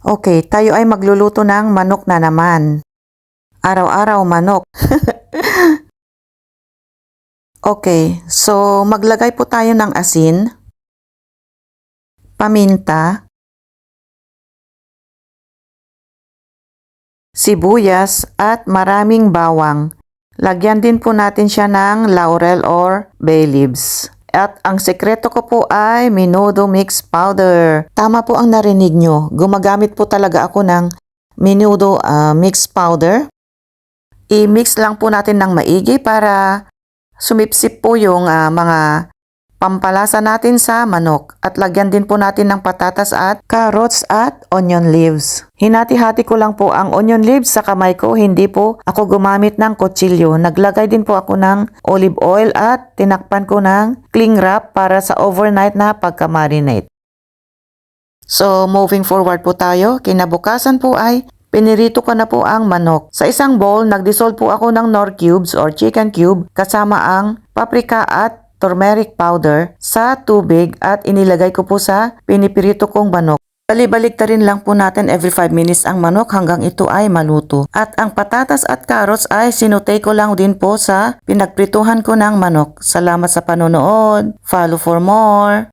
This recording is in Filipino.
Okay, tayo ay magluluto ng manok na naman. Araw-araw manok. okay, so maglagay po tayo ng asin, paminta, sibuyas at maraming bawang. Lagyan din po natin siya ng laurel or bay leaves. At ang sekreto ko po ay Menudo Mix Powder. Tama po ang narinig nyo. Gumagamit po talaga ako ng Menudo ah, Mix Powder. I-mix lang po natin ng maigi para sumipsip po yung ah, mga pampalasa natin sa manok. At lagyan din po natin ng patatas at carrots at onion leaves. Hinati-hati ko lang po ang onion leaves sa kamay ko, hindi po ako gumamit ng kutsilyo. Naglagay din po ako ng olive oil at tinakpan ko ng cling wrap para sa overnight na pagka-marinate. So, moving forward po tayo, kinabukasan po ay pinirito ko na po ang manok. Sa isang bowl, nagdissolve po ako ng nor cubes or chicken cube kasama ang paprika at turmeric powder sa tubig at inilagay ko po sa pinipirito kong manok. Balibalik ta rin lang po natin every 5 minutes ang manok hanggang ito ay maluto. At ang patatas at carrots ay sinutay ko lang din po sa pinagprituhan ko ng manok. Salamat sa panonood. Follow for more.